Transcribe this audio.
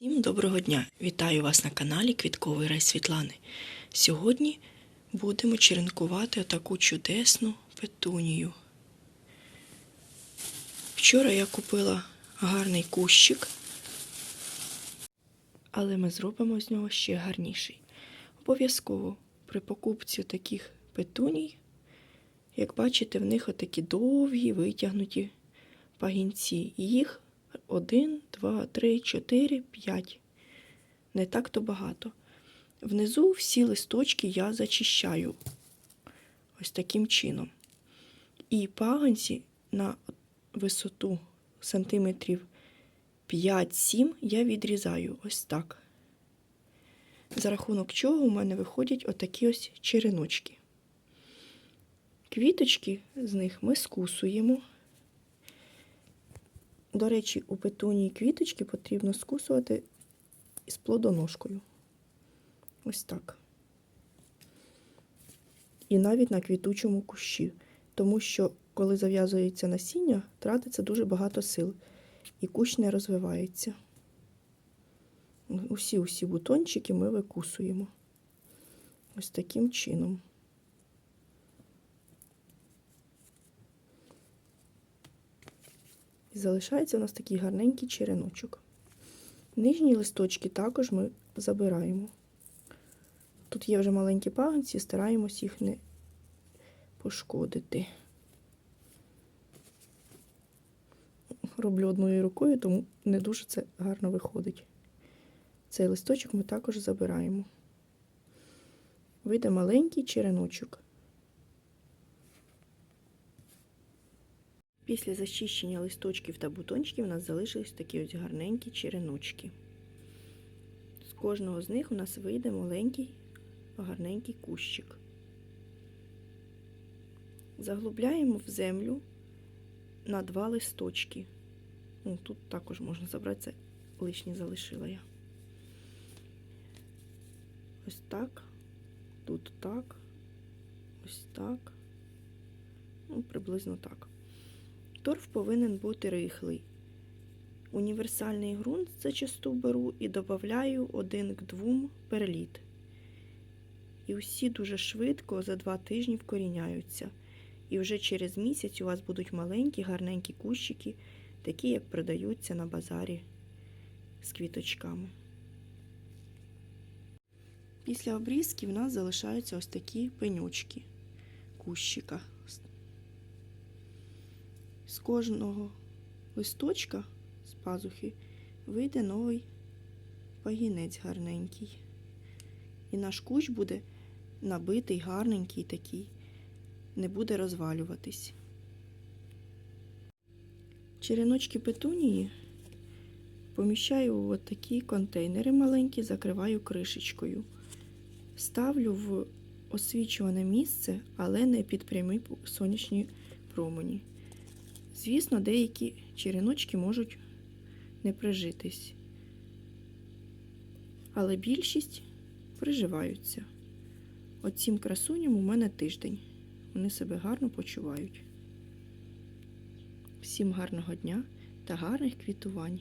Всім доброго дня! Вітаю вас на каналі Квітковий рай Світлани. Сьогодні будемо черенкувати отаку чудесну петунію. Вчора я купила гарний кущик, але ми зробимо з нього ще гарніший. Обов'язково при покупці таких петуній, як бачите, в них отакі довгі витягнуті пагінці. Їх один, два, три, чотири, п'ять. Не так то багато. Внизу всі листочки я зачищаю ось таким чином. І пагонці на висоту сантиметрів 5-7 я відрізаю ось так. За рахунок чого у мене виходять отакі ось череночки. Квіточки з них ми скусуємо. До речі, у петунії квіточки потрібно скусувати із плодоножкою. Ось так. І навіть на квітучому кущі. Тому що, коли зав'язується насіння, тратиться дуже багато сил. І кущ не розвивається. Усі-усі бутончики ми викусуємо. Ось таким чином. Залишається у нас такий гарненький череночок. Нижні листочки також ми забираємо. Тут є вже маленькі пагонці, стараємось їх не пошкодити. Роблю одною рукою, тому не дуже це гарно виходить. Цей листочок ми також забираємо. Вийде маленький череночок. Після зачищення листочків та бутончиків у нас залишились такі ось гарненькі череночки. З кожного з них у нас вийде маленький, гарненький кущик. Заглубляємо в землю на два листочки. Ну, Тут також можна забрати, це лишнє залишила я. Ось так, тут так, ось так, ну, приблизно так. Торф повинен бути рихлий. Універсальний ґрунт зачасту беру і додаю один к двом перліт. І усі дуже швидко за два тижні вкоріняються. І вже через місяць у вас будуть маленькі, гарненькі кущики, такі, як продаються на базарі з квіточками. Після обрізки в нас залишаються ось такі пенючки кущика. З кожного листочка з пазухи вийде новий пагінець гарненький. І наш кущ буде набитий, гарненький такий, не буде розвалюватись. Череночки петунії поміщаю в такі контейнери маленькі, закриваю кришечкою. Ставлю в освічуване місце, але не під прямі сонячні промені. Звісно, деякі череночки можуть не прижитись, але більшість приживаються. Оцім красуням у мене тиждень. Вони себе гарно почувають. Всім гарного дня та гарних квітувань!